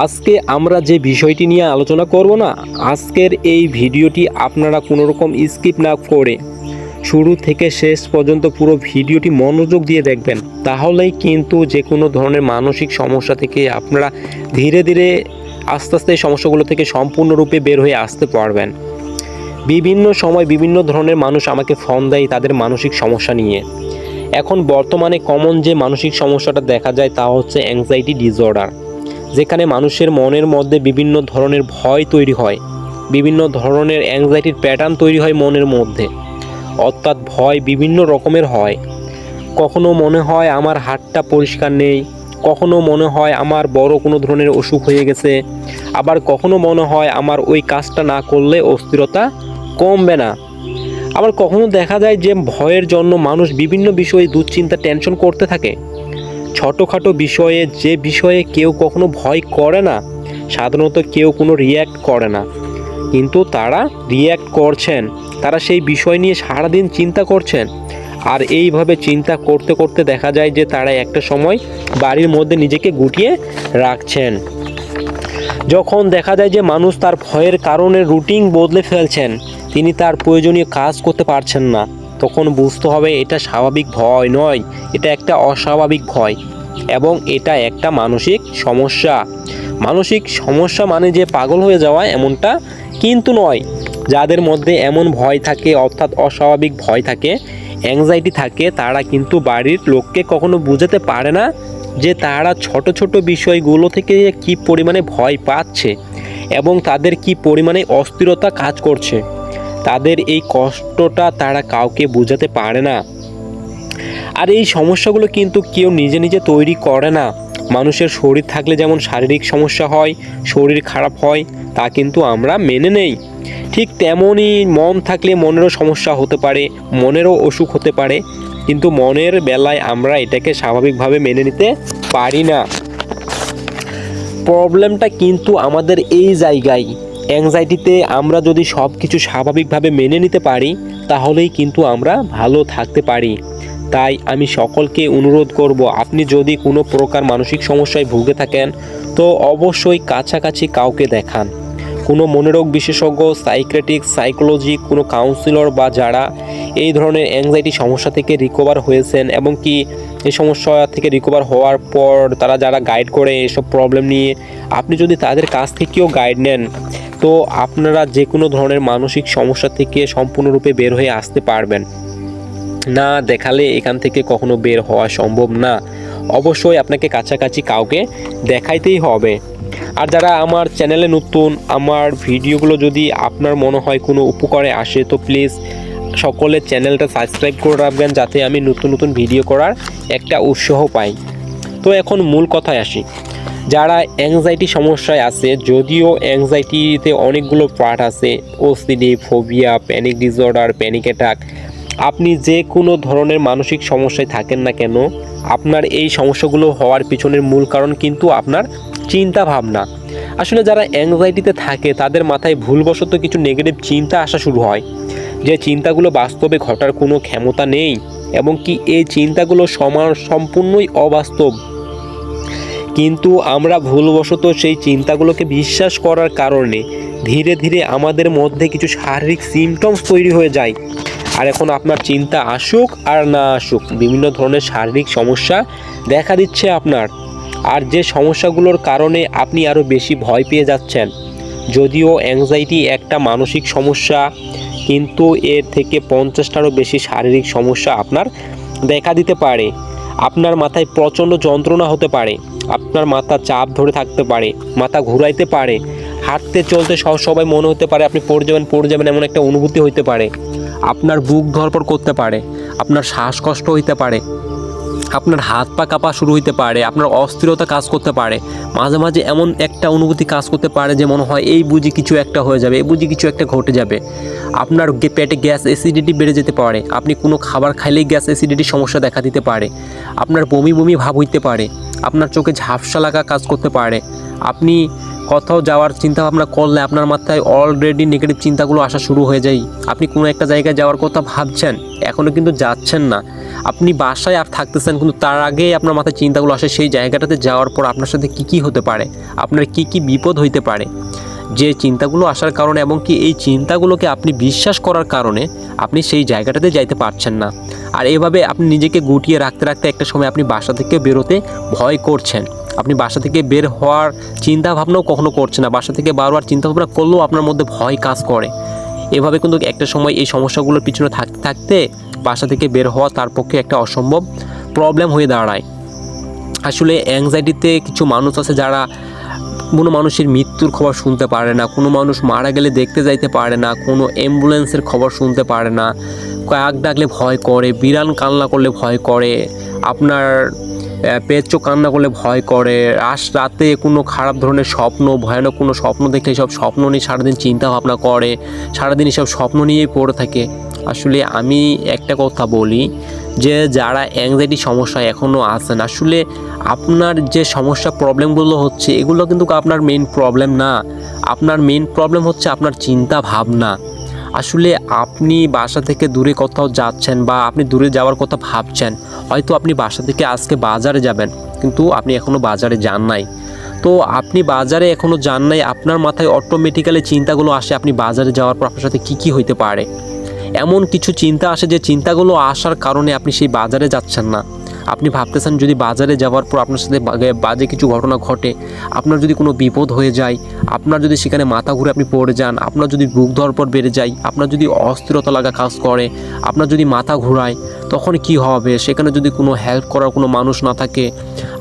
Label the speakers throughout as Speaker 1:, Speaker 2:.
Speaker 1: আজকে আমরা যে বিষয়টি নিয়ে আলোচনা করব না, আজকের এই ভিডিওটি আপনারা কোনো রকম স্কিপ না করে শুরু থেকে শেষ পর্যন্ত পুরো ভিডিওটি মনোযোগ দিয়ে দেখবেন। তাহলেই কিন্তু যে কোনো ধরনের মানসিক সমস্যা থেকে আপনারা ধীরে ধীরে আস্তে আস্তে এই সমস্যাগুলো থেকে সম্পূর্ণরূপে বের হয়ে আসতে পারবেন। বিভিন্ন সময় বিভিন্ন ধরনের মানুষ আমাকে ফোন দেয় তাদের মানসিক সমস্যা নিয়ে। এখন বর্তমানে কমন যে মানসিক সমস্যাটা দেখা যায় তা হচ্ছে অ্যাংজাইটি ডিসঅর্ডার যেখানে মানুষের মনের মধ্যে বিভিন্ন ধরনের ভয় তৈরি হয়, বিভিন্ন ধরনের অ্যাংজাইটির প্যাটার্ন তৈরি হয় মনের মধ্যে। অর্থাৎ ভয় বিভিন্ন রকমের হয়। কখনো মনে হয় আমার হাতটা পরিষ্কার নেই, কখনো মনে হয় আমার বড় কোনো ধরনের অসুখ হয়ে গেছে, আবার কখনো মনে হয় আমার ওই কাজটা না করলে অস্থিরতা কমবে না। আবার কখনো দেখা যায় যে ভয়ের জন্য মানুষ বিভিন্ন বিষয়ে দুশ্চিন্তা টেনশন করতে থাকে। ছোটোখাটো বিষয়ে, যে বিষয়ে কেউ কখনো ভয় করে না, সাধারণত কেউ কোনো রিয়্যাক্ট করে না। কিন্তু তারা রিয়্যাক্ট করছেন, তারা সেই বিষয় নিয়ে সারাদিন চিন্তা করছেন। আর এইভাবে চিন্তা করতে করতে দেখা যায় যে তারা একটা সময় বাড়ির মধ্যে নিজেকে গুটিয়ে রাখছেন। যখন দেখা যায় যে মানুষ তার ভয়ের কারণে রুটিন বদলে ফেলছেন, তিনি তার প্রয়োজনীয় কাজ করতে পারছেন না। তখন বুঝতে হবে এটা স্বাভাবিক ভয় নয়, এটা একটা অস্বাভাবিক ভয় এবং এটা একটা মানসিক সমস্যা। মানসিক সমস্যা মানে যে পাগল হয়ে যাওয়া এমনটা কিন্তু নয়। যাদের মধ্যে এমন ভয় থাকে, অর্থাৎ অস্বাভাবিক ভয় থাকে অ্যাংজাইটি থাকে, তারা কিন্তু বাড়ির লোককে কখনো বুঝাতে পারে না যে তারা ছোট ছোট বিষয়গুলো থেকে কি পরিমাণে ভয় পাচ্ছে এবং তাদের কি পরিমাণে অস্থিরতা কাজ করছে। তাদের এই কষ্টটা তারা কাউকে বোঝাতে পারে না। আর এই সমস্যাগুলো কিন্তু কেউ নিজে নিজে তৈরি করে না। মানুষের শরীর থাকলে যেমন শারীরিক সমস্যা হয়, শরীর খারাপ হয়, তা কিন্তু আমরা মেনে নেই। ঠিক তেমনই মন থাকলে মনেরও সমস্যা হতে পারে, মনেরও অসুখ হতে পারে। কিন্তু মনের বেলায় আমরা এটাকে স্বাভাবিকভাবে মেনে নিতে পারি না। প্রবলেমটা কিন্তু আমাদের এই জায়গায় অ্যাংজাইটিতে আমরা যদি সব কিছু স্বাভাবিকভাবে মেনে নিতে পারি, তাহলেই কিন্তু আমরা ভালো থাকতে পারি। তাই আমি সকলকে অনুরোধ করব, আপনি যদি কোনো প্রকার মানসিক সমস্যায় ভুগে থাকেন, তো অবশ্যই কাছাকাছি কাউকে দেখান। কোনো মনোরোগ বিশেষজ্ঞ সাইক্রেটিক সাইকোলজি কোনো কাউন্সিলর বা যারা এই ধরনের অ্যাংজাইটি সমস্যা থেকে রিকভার হয়েছেন এবং কি এই সমস্যা থেকে রিকভার হওয়ার পর তারা যারা গাইড করে এসব প্রবলেম নিয়ে, আপনি যদি তাদের কাছ থেকেও গাইড নেন, তো আপনারা যে কোনো ধরনের মানসিক সমস্যা থেকে সম্পূর্ণরূপে বের হয়ে আসতে পারবেন। না দেখালে এখান থেকে কখনো বের হওয়া সম্ভব না। অবশ্যই আপনাকে কাছাকাছি কাউকে দেখাইতেই হবে। আর যারা আমার চ্যানেলে নতুন, আমার ভিডিওগুলো যদি আপনার মনে হয় কোনো উপকারে আসে, তো প্লিজ সকলে চ্যানেলটা সাবস্ক্রাইব করে রাখবেন যাতে আমি নতুন নতুন ভিডিও করার একটা উৎসাহ পাই। তো এখন মূল কথায় আসি। যারা অ্যাংজাইটি সমস্যায় আছে, যদিও অ্যাংজাইটিতে অনেকগুলো পার্ট আছে OCD phobia panic disorder panic attack আপনি যে কোনো ধরনের মানসিক সমস্যায় থাকেন না কেন, আপনার এই সমস্যাগুলো হওয়ার পিছনের মূল কারণ কিন্তু আপনার চিন্তা ভাবনা আসলে যারা অ্যাংজাইটিতে থাকে, তাদের মাথায় ভুলবশত কিছু নেগেটিভ চিন্তা আসা শুরু হয়। যে চিন্তাগুলো বাস্তবে ঘটার কোনো ক্ষমতা নেই এবং কি এই চিন্তাগুলো সমান সম্পূর্ণই অবাস্তব। কিন্তু আমরা ভুলবশত সেই চিন্তাগুলোকে বিশ্বাস করার কারণে ধীরে ধীরে আমাদের মধ্যে কিছু শারীরিক সিমটমস তৈরি হয়ে যায়। আর এখন আপনার চিন্তা আসুক আর না আসুক, বিভিন্ন ধরনের শারীরিক সমস্যা দেখা দিচ্ছে আপনার। আর যে সমস্যাগুলোর কারণে আপনি আরও বেশি ভয় পেয়ে যাচ্ছেন, যদিও অ্যাংজাইটি একটা মানসিক সমস্যা, কিন্তু এর থেকে পঞ্চাশটারও বেশি শারীরিক সমস্যা আপনার দেখা দিতে পারে। আপনার মাথায় প্রচণ্ড যন্ত্রণা হতে পারে, আপনার মাথা চাপ ধরে থাকতে পারে, মাথা ঘুরাইতে পারে, হাঁটতে চলতে সব সবাই মনে হতে পারে আপনি পড়ে যাবেন পড়ে যাবেন এমন একটা অনুভূতি হইতে পারে। আপনার বুক ধরপড় করতে পারে, আপনার শ্বাসকষ্ট হইতে পারে, আপনার হাত পা কাঁপা শুরু হইতে পারে, আপনার অস্থিরতা কাজ করতে পারে, মাঝে মাঝে এমন একটা অনুভূতি কাজ করতে পারে যে মনে হয় এই বুঝি কিছু একটা হয়ে যাবে, এই বুঝি কিছু একটা ঘটে যাবে। আপনার পেটে গ্যাস অ্যাসিডিটি বেড়ে যেতে পারে, আপনি কোনো খাবার খাইলেই গ্যাস অ্যাসিডিটির সমস্যা দেখা দিতে পারে, আপনার বমি বমি ভাব হইতে পারে। আপনার চোখে ঝাপসা লাগা কাজ করতে পারে। আপনি কোথাও যাওয়ার চিন্তা ভাবনা করলে আপনার মাথায় অলরেডি নেগেটিভ চিন্তাগুলো আসা শুরু হয়ে যায়। আপনি কোনো একটা জায়গায় যাওয়ার কথা ভাবছেন এখনও কিন্তু যাচ্ছেন না। আপনি বাসায় আর থাকতেছেন, কিন্তু তার আগে আপনার মাথায় চিন্তাগুলো আসে সেই জায়গাটাতে যাওয়ার পর আপনার সাথে কী কী হতে পারে? আপনার কী কী বিপদ হইতে পারে? যে চিন্তাগুলো আসার কারণে এবং কি এই চিন্তাগুলোকে আপনি বিশ্বাস করার কারণে আপনি সেই জায়গাটাতে যাইতে পারছেন না। আর এভাবে আপনি নিজেকে গুটিয়ে রাখতে রাখতে একটা সময় আপনি বাসা থেকে বেরোতে ভয় করছেন। আপনি বাসা থেকে বের হওয়ার চিন্তা ভাবনাও কখনো করছেন না। বাসা থেকে বারবার চিন্তা ভাবনা করলেও আপনার মধ্যে ভয় কাজ করে। এভাবে কিন্তু একটা সময় এই সমস্যাগুলোর পিছনে থাকতে থাকতে বাসা থেকে বের হওয়া তার পক্ষে একটা অসম্ভব প্রবলেম হয়ে দাঁড়ায়। আসলে অ্যাংজাইটিতে কিছু মানুষ আছে যারা কোনো মানুষের মৃত্যুর খবর শুনতে পারে না, কোনো মানুষ মারা গেলে দেখতে যাইতে পারে না, কোনো অ্যাম্বুলেন্সের খবর শুনতে পারে না কাক ডাকলে ভয় করে, বিড়াল কান্না করলে ভয় করে, আপনার পেঁচো কান্না করলে ভয় করে আস রাতে কোনো খারাপ ধরনের স্বপ্ন, ভয়ানক কোনো স্বপ্ন দেখলে সব স্বপ্ন নিয়ে সারাদিন চিন্তা ভাবনা করে, সারাদিন সব স্বপ্ন নিয়েই পড়ে থাকে। আসলে আমি একটা কথা বলি যে যারা অ্যাংজাইটি সমস্যা এখনও আছেন আসলে আপনার যে সমস্যা প্রবলেমগুলো হচ্ছে, এগুলো কিন্তু আপনার মেইন প্রবলেম না। আপনার মেইন প্রবলেম হচ্ছে আপনার চিন্তা ভাবনা। আসলে আপনি বাসা থেকে দূরে কোথাও যাচ্ছেন বা আপনি দূরে যাওয়ার কথা ভাবছেন, হয়তো আপনি বাসা থেকে আজকে বাজারে যাবেন, কিন্তু আপনি এখনও বাজারে যান নাই। তো আপনি বাজারে এখনও যান নাই, আপনার মাথায় অটোমেটিক্যালি চিন্তাগুলো আসে, আপনি বাজারে যাওয়ার পর আপনার সাথে কী কী হইতে পারে। এমন কিছু চিন্তা আসে যে চিন্তাগুলো আসার কারণে আপনি সেই বাজারে যাচ্ছেন না। আপনি ভাবতেছেন যদি বাজারে যাওয়ার পর আপনার সাথে বাজে কিছু ঘটনা ঘটে, আপনার যদি কোনো বিপদ হয়ে যায়, আপনার যদি সেখানে মাথা ঘুরে আপনি পড়ে যান, আপনার যদি বুক ধরপর বেড়ে যায়, আপনার যদি অস্থিরতা লাগা কাজ করে, আপনার যদি মাথা ঘুরায়, তখন কি হবে? সেখানে যদি কোনো হেল্প করার কোনো মানুষ না থাকে।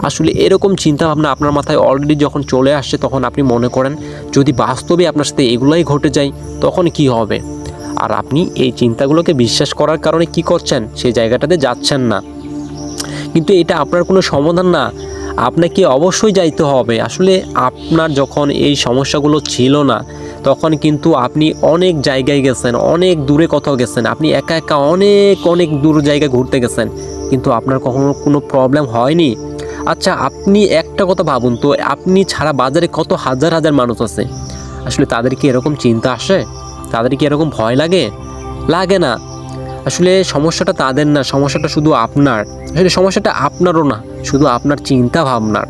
Speaker 1: আসলে এরকম চিন্তা ভাবনা আপনার মাথায় অলরেডি যখন চলে আসছে, তখন আপনি মনে করেন, যদি বাস্তবে আপনার সাথে এগুলাই ঘটে যায়, তখন কি হবে? আর আপনি এই চিন্তাগুলোকে বিশ্বাস করার কারণে কি করছেন? সেই জায়গাটাতে যাচ্ছেন না। কিন্তু এটা আপনার কোনো সমাধান না। আপনাকে অবশ্যই যাইতে হবে। আসলে আপনার যখন এই সমস্যাগুলো ছিল না, তখন কিন্তু আপনি অনেক জায়গায় গেছেন, অনেক দূরে কোথাও গেছেন। আপনি একা একা অনেক অনেক দূর জায়গায় ঘুরতে গেছেন। কিন্তু আপনার কখনো কোনো প্রবলেম হয়নি। আচ্ছা আপনি একটা কথা ভাবুন তো, আপনি ছাড়া বাজারে কত হাজার হাজার মানুষ আছে? আসলে তাদের কি এরকম চিন্তা আসে? তাদের কি এরকম ভয় লাগে? লাগে না। আসলে সমস্যাটা তাদের না, সমস্যাটা শুধু আপনার। আসলে সমস্যাটা আপনারও না, শুধু আপনার চিন্তা ভাবনার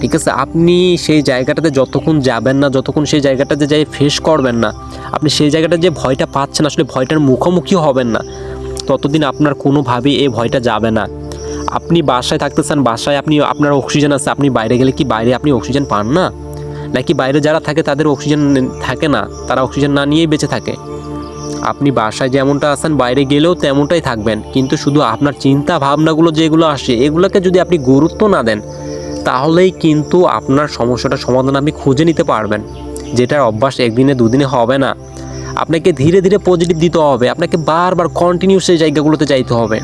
Speaker 1: ঠিক আছে? আপনি সেই জায়গাটাতে যতক্ষণ যাবেন না, যতক্ষণ সেই জায়গাটাতে যাই ফেস করবেন না, আপনি সেই জায়গাটা যে ভয়টা পাচ্ছেন, আসলে ভয়টার মুখোমুখি হবেন না। ততদিন আপনার কোনোভাবেই এই ভয়টা যাবে না। আপনি বাসায় থাকতেছেন, বাসায় আপনি আপনার অক্সিজেন আছে, আপনি বাইরে গেলে কি বাইরে আপনি অক্সিজেন পান না? নাকি বাইরে যারা থাকে তাদের অক্সিজেন থাকে না? তারা অক্সিজেন না নিয়েই বেঁচে থাকে। আপনি বাসায় যেমনটা আসেন বাইরে গেলেও তেমনটাই থাকবেন। কিন্তু শুধু আপনার চিন্তা ভাবনাগুলো যেগুলো আসে, এগুলোকে যদি আপনি গুরুত্ব না দেন, তাহলেই কিন্তু আপনার সমস্যাটার সমাধান আপনি খুঁজে নিতে পারবেন। যেটার অভ্যাস একদিনে দুদিনে হবে না। আপনাকে ধীরে ধীরে পজিটিভ দিতে হবে। আপনাকে বারবার কন্টিনিউ সেই জায়গাগুলোতে যাইতে হবে।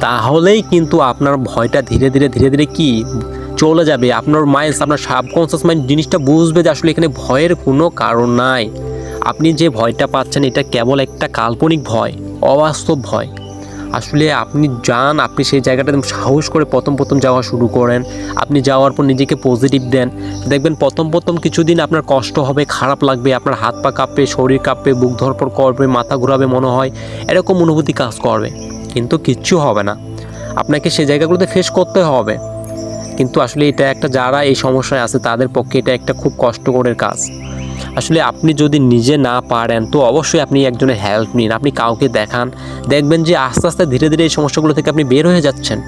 Speaker 1: তাহলেই কিন্তু আপনার ভয়টা ধীরে ধীরে ধীরে ধীরে কি? চলে যাবে। আপনার মাইন্ডস আপনার সাবকনসিয়াস মাইন্ড জিনিসটা বুঝবে যে আসলে এখানে ভয়ের কোনো কারণ নাই। আপনি যে ভয়টা পাচ্ছেন, এটা কেবল একটা কাল্পনিক ভয়, অবাস্তব ভয়। আসলে আপনি যান, আপনি সেই জায়গাটাতে সাহস করে প্রথম প্রথম যাওয়া শুরু করেন। আপনি যাওয়ার পর নিজেকে পজিটিভ দেন। দেখবেন প্রথম প্রথম কিছুদিন আপনার কষ্ট হবে, খারাপ লাগবে, আপনার হাত পা কাঁপবে, শরীর কাঁপবে, বুক ধরপর করবে, মাথা ঘোরাবে মনে হয়, এরকম অনুভূতি কাজ করবে। কিন্তু কিচ্ছু হবে না। আপনাকে সেই জায়গাগুলোতে ফেস করতে হবে। কিন্তু আসলে এটা একটা যারা এই সমস্যায় আছে, তাদের পক্ষে এটা একটা খুব কষ্টকরের কাজ। আসলে আপনি যদি নিজে না পারেন, তো অবশ্যই আপনি একজনের হেল্প নিন। আপনি কাউকে দেখান, দেখবেন যে আস্তে আস্তে ধীরে ধীরে এই সমস্যাগুলো থেকে আপনি বের হয়ে যাচ্ছেন।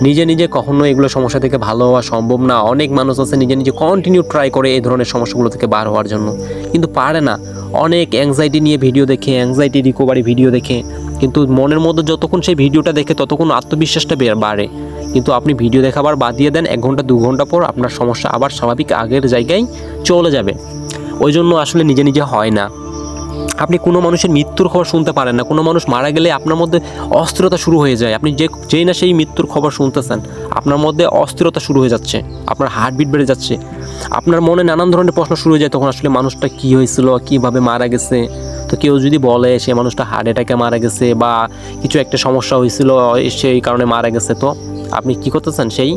Speaker 1: নিজে নিজে কখনো এগুলো সমস্যা থেকে ভালো হওয়া সম্ভব না। অনেক মানুষ আছে নিজে নিজে কন্টিনিউ ট্রাই করে এই ধরনের সমস্যাগুলো থেকে বার হওয়ার জন্য। কিন্তু পারে না। অনেক অ্যাংজাইটি নিয়ে ভিডিও দেখে অ্যাংজাইটি রিকভারি ভিডিও দেখে কিন্তু মনের মধ্যে যতক্ষণ সেই ভিডিওটা দেখে ততক্ষণ আত্মবিশ্বাসটা বাড়ে। কিন্তু আপনি ভিডিও দেখাবার বাদ দিয়ে দেন, এক ঘণ্টা, দু ঘণ্টা পর আপনার সমস্যা আবার স্বাভাবিক আগের জায়গায় চলে যাবে। ওই জন্য আসলে নিজে নিজে হয় না। আপনি কোনো মানুষের মৃত্যুর খবর শুনতে পারেন না। কোনো মানুষ মারা গেলে আপনার মধ্যে অস্থিরতা শুরু হয়ে যায়। আপনি যে যেই না সেই মৃত্যুর খবর শুনতেছেন, আপনার মধ্যে অস্থিরতা শুরু হয়ে যাচ্ছে। আপনার হার্টবিট বেড়ে যাচ্ছে। আপনার মনে নানান ধরনের প্রশ্ন শুরু হয়ে যায়, তখন আসলে মানুষটা কী হয়েছিল, কীভাবে মারা গেছে তো কেউ যদি বলে সে মানুষটা হার্ট অ্যাটাকে মারা গেছে বা কিছু একটা সমস্যা হয়েছিল, সেই কারণে মারা গেছে, তো আপনি কি করতেছেন সেই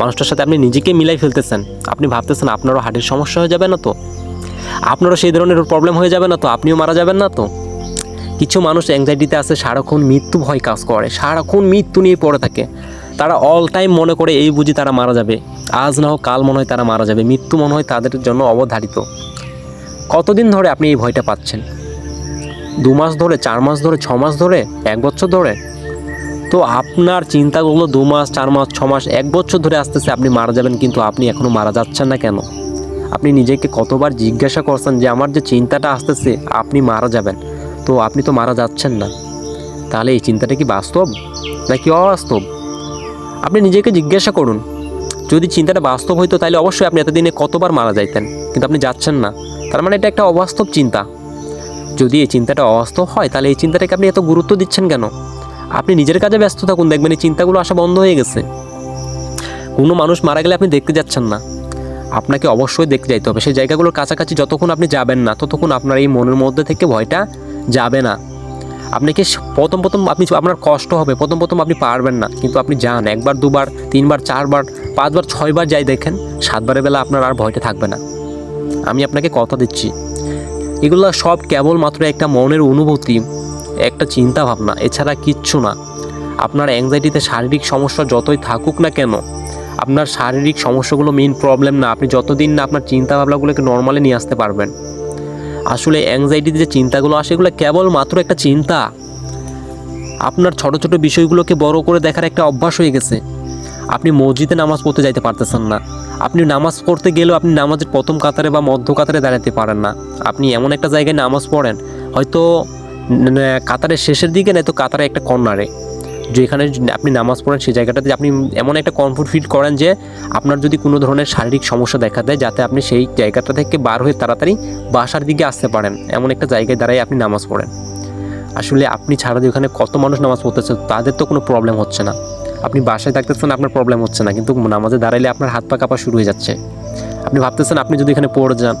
Speaker 1: মানুষটার সাথে আপনি নিজেকে মিলাই ফেলতেছেন? আপনি ভাবতেছেন আপনারও হার্টের সমস্যা হয়ে যাবে না তো? আপনারও সেই ধরনের প্রবলেম হয়ে যাবে না তো? আপনিও মারা যাবেন না তো? কিছু মানুষ অ্যাংজাইটিতে আছে, সারাক্ষণ মৃত্যু ভয় কাজ করে, সারাক্ষণ মৃত্যু নিয়ে পড়ে থাকে। তারা অল টাইম মনে করে এই বুঝি তারা মারা যাবে। আজ না হোক, কাল মনে হয় তারা মারা যাবে। মৃত্যু মনে হয় তাদের জন্য অবধারিত। কতদিন ধরে আপনি এই ভয়টা পাচ্ছেন? দু মাস ধরে, চার মাস ধরে, ছ মাস ধরে, এক বছর ধরে? তো আপনার চিন্তাগুলো দু মাস, চার মাস, ছ মাস, এক বছর ধরে আসতেছে, আপনি মারা যাবেন, কিন্তু আপনি এখনও মারা যাচ্ছেন না কেন? আপনি নিজেকে কতবার জিজ্ঞাসা করছেন যে আমার যে চিন্তাটা আসতেছে, আপনি মারা যাবেন? তো আপনি তো মারা যাচ্ছেন না। তাহলে এই চিন্তাটা কি বাস্তব? নাকি অবাস্তব? আপনি নিজেকে জিজ্ঞাসা করুন। যদি চিন্তাটা বাস্তব হইতো, তাহলে অবশ্যই আপনি এতদিনে কতবার মারা যাইতেন? কিন্তু আপনি যাচ্ছেন না। তার মানে এটা একটা অবাস্তব চিন্তা। যদি এই চিন্তাটা অবাস্তব হয়, তাহলে এই চিন্তাটাকে আপনি এত গুরুত্ব দিচ্ছেন কেন? আপনি নিজের কাজে ব্যস্ত থাকুন, দেখবেন এই চিন্তাগুলো আসা বন্ধ হয়ে গেছে। কোনো মানুষ মারা গেলে আপনি দেখতে যাচ্ছেন না। আপনাকে অবশ্যই দেখতে যাইতে হবে। সেই জায়গাগুলোর কাছাকাছি যতক্ষণ আপনি যাবেন না, ততক্ষণ আপনার এই মনের মধ্যে থেকে ভয়টা যাবে না। আপনাকে প্রথম প্রথম আপনি আপনার কষ্ট হবে। প্রথম প্রথম আপনি পারবেন না। কিন্তু আপনি যান, একবার, দুবার, তিনবার, চারবার, পাঁচবার, ছয়বার যাই দেখেন, সাতবারের বেলা আপনার আর ভয়টা থাকবে না। আমি আপনাকে কথা দিচ্ছি। এগুলো সব কেবলমাত্র একটা মনের অনুভূতি, একটা চিন্তা ভাবনা এছাড়া কিচ্ছু না। আপনার অ্যাংজাইটিতে শারীরিক সমস্যা যতই থাকুক না কেন, আপনার শারীরিক সমস্যাগুলো মেইন প্রবলেম না। আপনি যতদিন না আপনার চিন্তা ভাবনাগুলোকে নর্মালে নিয়ে আসতে পারবেন। আসলে অ্যাংজাইটিতে যে চিন্তাগুলো আসে, এগুলো কেবল মাত্র একটা চিন্তা। আপনার ছোট ছোট বিষয়গুলোকে বড় করে দেখার একটা অভ্যাস হয়ে গেছে। আপনি মসজিদে নামাজ পড়তে যাইতে পারতেছেন না। আপনি নামাজ পড়তে গেলেও আপনি নামাজের প্রথম কাতারে বা মধ্য কাতারে দাঁড়াতে পারেন না। আপনি এমন একটা জায়গায় নামাজ পড়েন, হয়তো ন- ন- কাতারের শেষের দিকে নয়তো কাতারে একটা কর্নারে। যেখানে আপনি নামাজ পড়েন সেই জায়গাটাতে আপনি এমন একটা কমফোর্ট ফিল করেন যে আপনার যদি কোনো ধরনের শারীরিক সমস্যা দেখা দেয়, যাতে আপনি সেই জায়গাটা থেকে বার হয়ে তাড়াতাড়ি বাসার দিকে আসতে পারেন। এমন একটা জায়গায় দাঁড়াই আপনি নামাজ পড়েন। আসলে আপনি ছাড়া যে ওখানে কত মানুষ নামাজ পড়তেছে, তাদের তো কোনো প্রবলেম হচ্ছে না। আপনি বাসায় থাকতেছেন, আপনার প্রবলেম হচ্ছে না, কিন্তু নামাজে দাঁড়াইলে আপনার হাত পা কাঁপা শুরু হয়ে যাচ্ছে। আপনি ভাবতেছেন আপনি যদি এখানে পড়ে যান,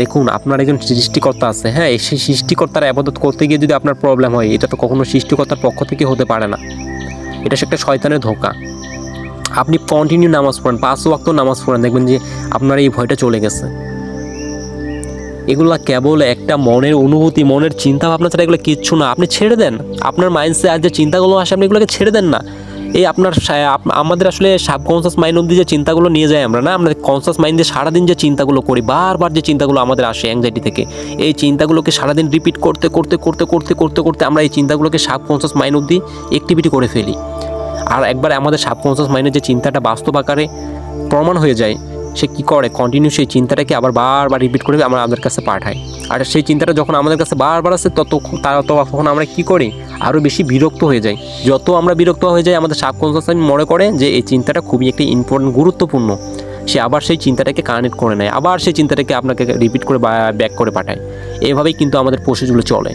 Speaker 1: দেখুন আপনার একজন সৃষ্টিকর্তা আছে হ্যাঁ সেই সৃষ্টিকর্তার আবাদত করতে গিয়ে যদি আপনার প্রবলেম হয়, এটা তো কখনো সৃষ্টিকর্তার পক্ষ থেকে হতে পারে না। এটা একটা শয়তানের ধোকা। আপনি কন্টিনিউ নামাজ পড়েন, পাঁচ ওয়াক্ত নামাজ পড়েন, দেখবেন যে আপনার এই ভয়টা চলে গেছে। এগুলা কেবল একটা মনের অনুভূতি, মনের চিন্তা ভাবনা ছাড়া এগুলো কিচ্ছু না। আপনি ছেড়ে দেন। আপনার মাইন্ডসে আর যে চিন্তাগুলো আসে, আপনি এগুলোকে ছেড়ে দেন না। এই আপনার আমাদের আসলে সাবকনসিয়াস মাইন্ড অব্দি যে চিন্তাগুলো নিয়ে যাই আমরা, না? আমরা কনসিয়াস মাইন্ডে সারাদিন যে চিন্তাগুলো করি, বারবার যে চিন্তাগুলো আমাদের আসে অ্যাংজাইটি থেকে, এই চিন্তাগুলোকে সারাদিন রিপিট করতে করতে করতে করতে করতে করতে আমরা এই চিন্তাগুলোকে সাবকনসিয়াস মাইন্ড অব্দি অ্যাক্টিভিটি করে ফেলি। আর একবার আমাদের সাবকনসিয়াস মাইন্ডের যে চিন্তাটা বাস্তব আকারে প্রমাণ হয়ে যায় সে কী করে? কন্টিনিউ সেই চিন্তাটাকে আবার বারবার রিপিট করে আমরা আমাদের কাছে পাঠাই আর সেই চিন্তাটা যখন আমাদের কাছে বারবার আসে, তত তারা তখন আমরা কী করি? আরও বেশি বিরক্ত হয়ে যাই। যত আমরা বিরক্ত হয়ে যাই, আমাদের সাবকনসিয়াস মনে করে যে এই চিন্তাটা খুবই একটি ইম্পর্টেন্ট গুরুত্বপূর্ণ। সে আবার সেই চিন্তাটাকে কানেক্ট করে নেয়, আবার সেই চিন্তাটাকে আপনাকে রিপিট করে ব্যাক করে পাঠায়। এভাবেই কিন্তু আমাদের প্রসেসগুলো চলে।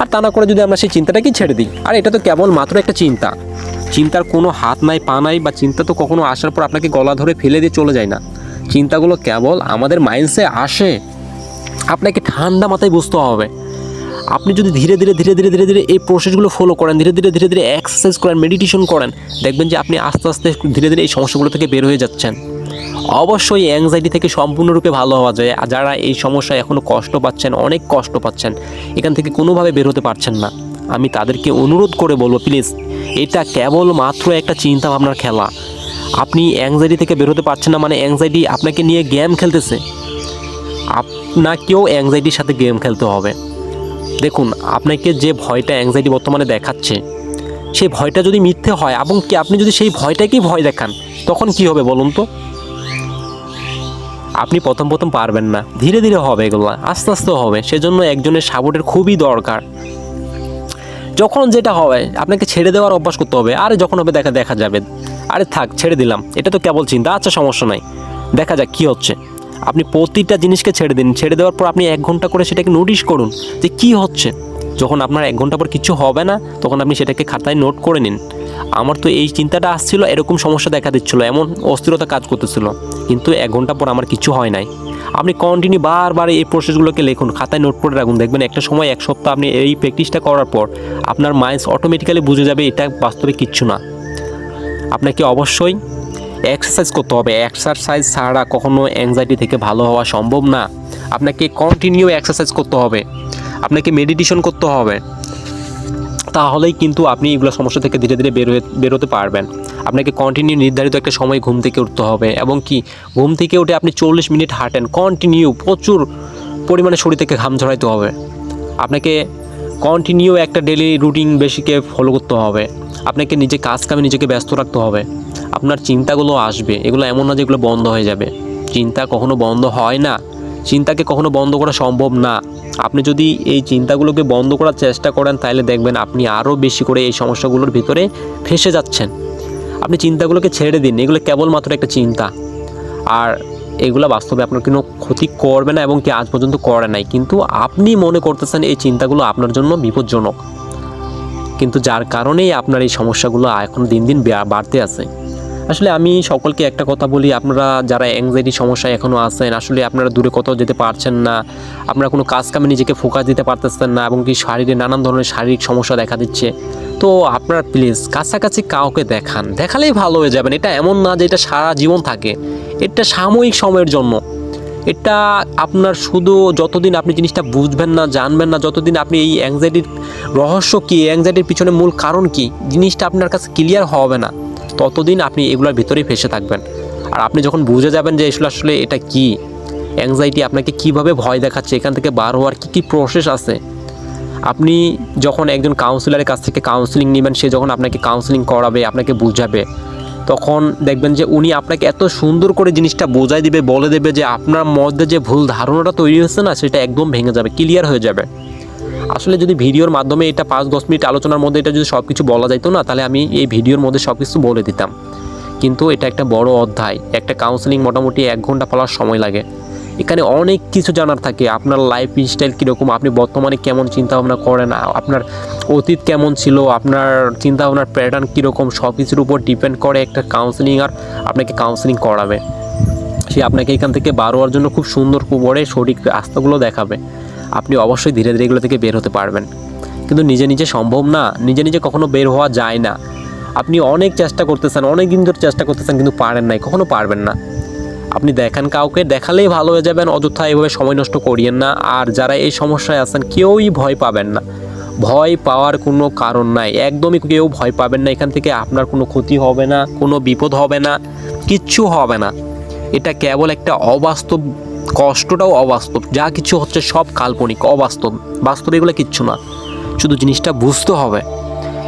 Speaker 1: আর তা না করে যদি আমরা সেই চিন্তাটাকেই ছেড়ে দিই, আর এটা তো কেবল মাত্র একটা চিন্তা। চিন্তার কোনো হাত নাই, পা নাই বা চিন্তা তো কখনো আসার পর আপনাকে গলা ধরে ফেলে দিয়ে চলে যায় না। চিন্তাগুলো কেবল আমাদের মাইন্ডসে আসে। আপনাকে ঠান্ডা মাথায় বুঝতে হবে। আপনি যদি ধীরে ধীরে ধীরে ধীরে ধীরে ধীরে এই প্রসেসগুলো ফলো করেন, ধীরে ধীরে ধীরে ধীরে এক্সারসাইজ করেন মেডিটেশন করেন, দেখবেন যে আপনি আস্তে আস্তে ধীরে ধীরে এই সমস্যাগুলো থেকে বের হয়ে যাচ্ছেন। অবশ্যই অ্যাংজাইটি থেকে সম্পূর্ণরূপে ভালো হওয়া যায়। আর যারা এই সমস্যায় এখনও কষ্ট পাচ্ছেন, অনেক কষ্ট পাচ্ছেন, এখান থেকে কোনোভাবে বের হতে পারছেন না। আমি তাদেরকে অনুরোধ করে বলব প্লিজ এটা কেবল মাত্র একটা চিন্তা ভাবনার খেলা। আপনি অ্যাংজাইটি থেকে বেরোতে পারছেন না মানে অ্যাংজাইটি আপনাকে নিয়ে গেম খেলতেছে। আপনাকেও অ্যাংজাইটির সাথে গেম খেলতে হবে। দেখুন, আপনাকে যে ভয়টা অ্যাংজাইটি বর্তমানে দেখাচ্ছে, সেই ভয়টা যদি মিথ্যে হয়, এবং কি আপনি যদি সেই ভয়টাকেই ভয় দেখান, তখন কি হবে বলুন তো? আপনি প্রথম প্রথম পারবেন না। ধীরে ধীরে হবে এগুলো, আস্তে আস্তে হবে। সেজন্য একজনের সাপোর্টের খুবই দরকার। যখন যেটা হবে আপনাকে ছেড়ে দেওয়ার অভ্যাস করতে হবে। আরে, যখন হবে, দেখা দেখা যাবে। আরে থাক, ছেড়ে দিলাম। এটা তো কেবল চিন্তা। আচ্ছা সমস্যা নাই। দেখা যাক কী হচ্ছে। আপনি প্রতিটা জিনিসকে ছেড়ে দিন। ছেড়ে দেওয়ার পর আপনি এক ঘণ্টা করে সেটাকে নোটিশ করুন যে কী হচ্ছে। যখন আপনার এক ঘণ্টা পর কিছু হবে না, তখন আপনি সেটাকে খাতায় নোট করে নিন। আমার তো এই চিন্তাটা আসছিল, এরকম সমস্যা দেখা দিচ্ছিল। এমন অস্থিরতা কাজ করতেছিল। কিন্তু এক ঘণ্টা পর আমার কিছু হয় নাই। আপনি কন্টিনিউ বারবার এই প্রসেসগুলোকে লিখুন, খাতায় নোট করে রাখুন। দেখবেন একটা সময়, এক সপ্তাহ আপনি এই প্র্যাকটিসটা করার পর আপনার মাইন্ড অটোমেটিক্যালি বুঝে যাবে এটা বাস্তবে কিচ্ছু না। আপনাকে অবশ্যই এক্সারসাইজ করতে হবে। এক্সারসাইজ ছাড়া কখনো অ্যাংজাইটি থেকে ভালো হওয়া সম্ভব না। আপনাকে কন্টিনিউ এক্সারসাইজ করতে হবে। আপনাকে মেডিটেশন করতে হবে। তাহলেই কিন্তু আপনি এগুলো সমস্যা থেকে ধীরে ধীরে বের বেরোতে পারবেন। আপনাকে কন্টিনিউ নির্ধারিত একটা সময় ঘুম থেকে উঠতে হবে এবং কি, ঘুম থেকে উঠে আপনি চল্লিশ মিনিট হাঁটেন কন্টিনিউ প্রচুর পরিমাণে শরীর থেকে ঘাম ঝরাইতে হবে। আপনাকে কন্টিনিউ একটা ডেলি রুটিন বেশিকে ফলো করতে হবে। আপনাকে নিজে কাজ কামে নিজেকে ব্যস্ত রাখতে হবে। আপনার চিন্তাগুলো আসবে, এগুলো এমন না যে এগুলো বন্ধ হয়ে যাবে। চিন্তা কখনো বন্ধ হয় না। চিন্তাকে কখনো বন্ধ করা সম্ভব না। আপনি যদি এই চিন্তাগুলোকে বন্ধ করার চেষ্টা করেন, তাহলে দেখবেন আপনি আরও বেশি করে এই সমস্যাগুলোর ভিতরে ফেসে যাচ্ছেন। আপনি চিন্তাগুলোকে ছেড়ে দিন, এগুলো কেবলমাত্র একটা চিন্তা। আর এগুলো বাস্তবে আপনার কোনো ক্ষতি করবে না এবং কি আজ পর্যন্ত করে নাই। কিন্তু আপনি মনে করতেছেন এই চিন্তাগুলো আপনার জন্য বিপজ্জনক। কিন্তু যার কারণেই আপনার এই সমস্যাগুলো এখন দিন দিন বাড়তে আছে। আসলে আমি সকলকে একটা কথা বলি, আপনারা যারা অ্যাংজাইটি সমস্যায় এখনও আছেন, আসলে আপনারা দূরে কোথাও যেতে পারছেন না। আপনারা কোনো কাজ কামে নিজেকে ফোকাস দিতে পারতেছেন না এবং কি শারীরিক নানান ধরনের শারীরিক সমস্যা দেখা দিচ্ছে। তো আপনারা প্লিজ কাছাকাছি কাউকে দেখান। দেখালেই ভালো হয়ে যাবেন। এটা এমন না যে এটা সারা জীবন থাকে। এটা সাময়িক সময়ের জন্য। এটা আপনার শুধু যতদিন আপনি জিনিসটা বুঝবেন না, জানবেন না, যতদিন আপনি এই অ্যাংজাইটির রহস্য কী অ্যাংজাইটির পিছনে মূল কারণ কী, জিনিসটা আপনার কাছে ক্লিয়ার হবে না। ততদিন আপনি এগুলোর ভিতরেই ফেসে থাকবেন। আর আপনি যখন বুঝে যাবেন যে আসলে আসলে এটা কি অ্যাংজাইটি আপনাকে কীভাবে ভয় দেখাচ্ছে, এখান থেকে বার হওয়ার কী কী প্রসেস আছে আপনি যখন একজন কাউন্সিলরের কাছ থেকে কাউন্সিলিং নেবেন, সে যখন আপনাকে কাউন্সিলিং করাবে, আপনাকে বুঝাবে, তখন দেখবেন যে উনি আপনাকে এত সুন্দর করে জিনিসটা বোঝাই দেবে, বলে দেবে যে আপনার মধ্যে যে ভুল ধারণাটা তৈরি হচ্ছে না, সেটা একদম ভেঙে যাবে ক্লিয়ার হয়ে যাবে। আসলে যদি ভিডিওর মাধ্যমে এটা পাঁচ, দশ মিনিট আলোচনার মধ্যে এটা যদি সব কিছু বলা যাইতো না, তাহলে আমি এই ভিডিওর মধ্যে সব কিছু বলে দিতাম। কিন্তু এটা একটা বড় অধ্যায়, একটা কাউন্সিলিং মোটামুটি এক ঘণ্টা ফলার সময় লাগে। এখানে অনেক কিছু জানার থাকে। আপনার লাইফ স্টাইল কীরকম, আপনি বর্তমানে কেমন চিন্তাভাবনা করেন, আপনার অতীত কেমন ছিল, আপনার চিন্তাভাবনার প্যাটার্ন কীরকম সব কিছুর উপর ডিপেন্ড করে একটা কাউন্সিলিং আর আপনাকে কাউন্সিলিং করাবে। সে আপনাকে এখান থেকে বার হওয়ার জন্য খুব সুন্দর করে সঠিক রাস্তাগুলো দেখাবে। আপনি অবশ্যই ধীরে ধীরে এগুলো থেকে বের হতে পারবেন। কিন্তু নিজে নিজে সম্ভব না। নিজে নিজে কখনো বের হওয়া যায় না। আপনি অনেক চেষ্টা করতেছেন অনেক দিন ধরে চেষ্টা করতেছেন কিন্তু পারেন নাই, কখনো পারবেন না। আপনি দেখান কাউকে, দেখালেই ভালো হয়ে যাবেন, অযথা এভাবে সময় নষ্ট করিয়েন না। আর যারা এই সমস্যায় আছেন, কেউই ভয় পাবেন না। ভয় পাওয়ার কোনো কারণ নাই। একদমই কেউ ভয় পাবেন না। এখান থেকে আপনার কোনো ক্ষতি হবে না, কোনো বিপদ হবে না, কিচ্ছু হবে না। এটা কেবল একটা অবাস্তব, কষ্টটাও অবাস্তব। যা কিছু হচ্ছে সব কাল্পনিক, অবাস্তব। বাস্তব এগুলো কিচ্ছু না। শুধু জিনিসটা বুঝতে হবে।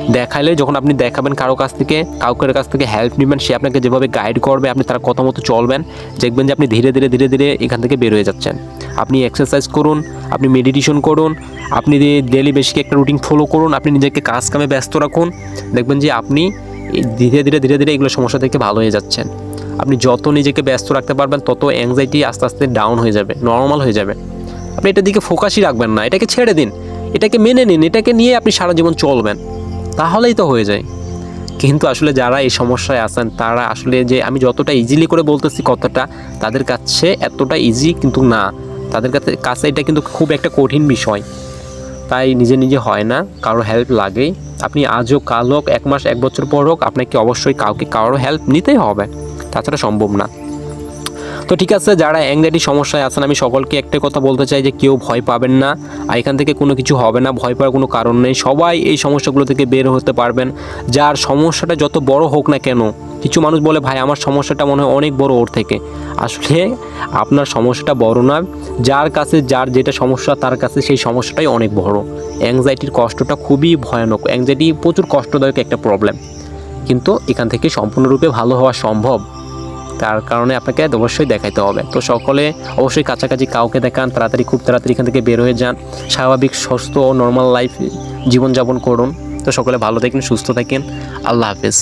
Speaker 1: দেখাইলে যখন আপনি দেখাবেন কারও কাছ থেকে, কাউকের কাছ থেকে হেল্প নেবেন, সে আপনাকে যেভাবে গাইড করবে, আপনি তার কথা মতো চলবেন, দেখবেন যে আপনি ধীরে ধীরে ধীরে ধীরে এখান থেকে বের হয়ে যাচ্ছেন। আপনি এক্সারসাইজ করুন, আপনি মেডিটেশন করুন, আপনি ডেলি বেশি একটা রুটিন ফলো করুন, আপনি নিজেকে কাজ কামে ব্যস্ত রাখুন, দেখবেন যে আপনি ধীরে ধীরে ধীরে ধীরে এগুলো সমস্যা থেকে ভালো হয়ে যাচ্ছেন। আপনি যত নিজেকে ব্যস্ত রাখতে পারবেন, তত অ্যাংজাইটি আস্তে আস্তে ডাউন হয়ে যাবে নর্মাল হয়ে যাবে। আপনি এটার দিকে ফোকাসই রাখবেন না, এটাকে ছেড়ে দিন, এটাকে মেনে নিন, এটাকে নিয়ে আপনি সারা জীবন চলবেন। তাহলেই তো হয়ে যায়। কিন্তু আসলে যারা এই সমস্যায় আছেন, তারা আসলে যে আমি যতটা ইজিলি করে বলতেছি কতটা তাদের কাছে এতটা ইজি কিন্তু না। তাদের কাছে কাছে এটা কিন্তু খুব একটা কঠিন বিষয়। তাই নিজে নিজে হয় না, কারও হেল্প লাগেই। আপনি আজও কাল হোক, এক মাস, এক বছর পর হোক, আপনাকে অবশ্যই কাউকে, কারও হেল্প নিতেই হবে। তাছাড়া সম্ভব না। তো ঠিক আছে, যারা অ্যাংজাইটি সমস্যায় আছেন, আমি সকলকে একটা কথা বলতে চাই যে কেউ ভয় পাবেন না। আর এখান থেকে কোনো কিছু হবে না, ভয় পাওয়ার কোনো কারণ নেই। সবাই এই সমস্যাগুলো থেকে বের হতে পারবেন। যার সমস্যাটা যত বড় হোক না কেন, কিছু মানুষ বলে, ভাই, আমার সমস্যাটা মনে হয় অনেক বড় ওর থেকে। আসলে আপনার সমস্যাটা বড় না, যার কাছে, যার যেটা সমস্যা, তার কাছে সেই সমস্যাটাই অনেক বড়। অ্যাংজাইটির কষ্টটা খুবই ভয়ানক। অ্যাংজাইটি প্রচুর কষ্টদায়ক একটা প্রবলেম কিন্তু এখান থেকে সম্পূর্ণরূপে ভালো হওয়া সম্ভব। তার কারণে আপনাকে অবশ্যই দেখাইতে হবে। তো সকলে অবশ্যই কাছাকাছি কাউকে দেখান, তাড়াতাড়ি খুব তাড়াতাড়ি এখান থেকে বের হয়ে যান। স্বাভাবিক, সুস্থ ও নর্মাল লাইফ জীবনযাপন করুন। তো সকলে ভালো থাকেন, সুস্থ থাকেন। আল্লাহ হাফেজ।